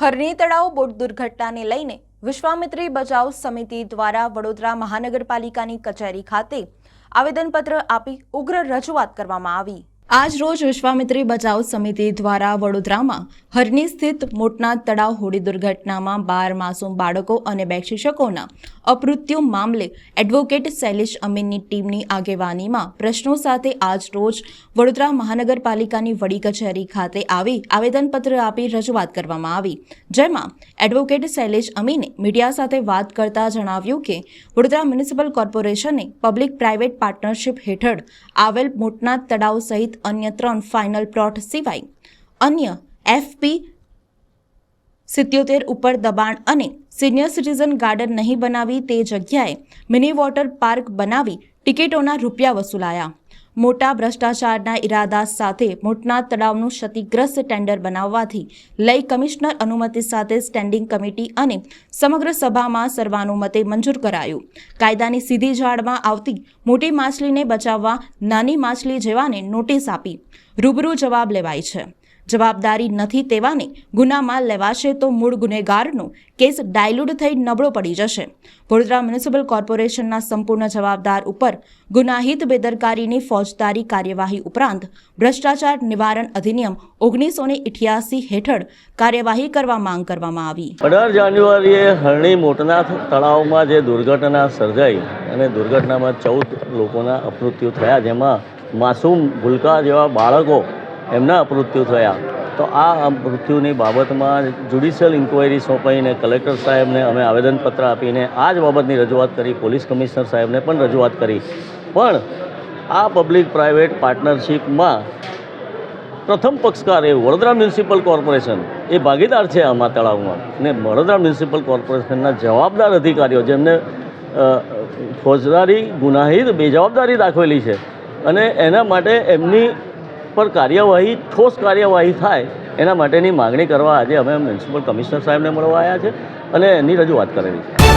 હરણી તળાવ બોટ દુર્ઘટનાને લઈને વિશ્વામિત્રી બચાવ સમિતિ દ્વારા વડોદરા મહાનગરપાલિકાની કચેરી ખાતે આવેદનપત્ર આપી ઉગ્ર રજૂઆત કરવામાં આવી. આજ રોજ વિશ્વામિત્રી બચાવ સમિતિ દ્વારા વડોદરામાં હરની સ્થિત મોટના તળાવ હોડી દુર્ઘટનામાં બાર માસૂમ બાળકો અને બે શિક્ષકોના અપૃત્યુ મામલે એડવોકેટ શૈલેષ અમીનની ટીમની આગેવાનીમાં પ્રશ્નો સાથે આજ રોજ વડોદરા મહાનગરપાલિકાની વડી કચેરી ખાતે આવી આવેદનપત્ર આપી રજૂઆત કરવામાં આવી. જેમાં એડવોકેટ શૈલેષ અમીને મીડિયા સાથે વાત કરતા જણાવ્યું કે, વડોદરા મ્યુનિસિપલ કોર્પોરેશને પબ્લિક પ્રાઇવેટ પાર્ટનરશિપ હેઠળ આવેલ મોટના તળાવ સહિત અન્ય ત્રણ ફાઇનલ પ્લોટ સિવાય અન્ય એફપી સિત્યોતેર ઉપર દબાણ અને સિનિયર સિટીઝન ગાર્ડન નહીં બનાવી તે જગ્યાએ મિની વોટર પાર્ક બનાવી ટિકિટોના રૂપિયા વસૂલાયા. મોટા ભ્રષ્ટાચારના ઇરાદા સાથે મોટના તળાવનું ક્ષતિગ્રસ્ત ટેન્ડર બનાવવાથી લઈ કમિશનર અનુમતિ સાથે સ્ટેન્ડિંગ કમિટી અને સમગ્ર સભામાં સર્વાનુમતે મંજૂર કરાયું. કાયદાની સીધી ઝાડમાં આવતી મોટી માછલીને બચાવવા નાની માછલી જેવાને નોટિસ આપી રૂબરૂ જવાબ લેવાય છે. જવાબદારી નથી તેવાને ગુનામાં લેવાશે તો મૂળ ગુનેગારનો કેસ ડાયલ્યુટ થઈ નબળો પડી જશે. વડોદરા મ્યુનિસિપલ કોર્પોરેશનના સંપૂર્ણ જવાબદાર ઉપર ગુનાહિત બેદરકારીની ફોજદારી કાર્યવાહી ઉપરાંત ભ્રષ્ટાચાર નિવારણ અધિનિયમ ઓગણીસો ને ઇઠ્યાસી હેઠળ કાર્યવાહી કરવા માંગ કરવામાં આવી. અઢાર જાન્યુઆરીએ હરણી મોટના તળાવમાં જે દુર્ઘટના સર્જાઈ અને દુર્ઘટનામાં ચૌદ લોકોના અપમૃત્યુ થયા, જેમાં માસૂમ ભૂલકા જેવા બાળકો એમના મૃત્યુ થયા. તો આ મૃત્યુની બાબતમાં જ્યુડિશિયલ ઇન્ક્વાયરી સોંપાઈને કલેક્ટર સાહેબને અમે આવેદનપત્ર આપીને આ જ બાબતની રજૂઆત કરી, પોલીસ કમિશનર સાહેબને પણ રજૂઆત કરી. પણ આ પબ્લિક પ્રાઇવેટ પાર્ટનરશિપમાં પ્રથમ પક્ષકાર એ વડોદરા મ્યુનિસિપલ કોર્પોરેશન. એ ભાગીદાર છે આમાં તળાવમાં ને વડોદરા મ્યુનિસિપલ કોર્પોરેશનના જવાબદાર અધિકારીઓ જેમને ફોજદારી ગુનાહિત બેજવાબદારી દાખવેલી છે. અને એના માટે એમની પર કાર્યવાહી, ઠોસ કાર્યવાહી થાય, એના માટેની માગણી કરવા આજે અમે મ્યુનિસિપલ કમિશનર સાહેબને મળવા આવ્યા છે અને એની રજૂઆત કરેલી છે.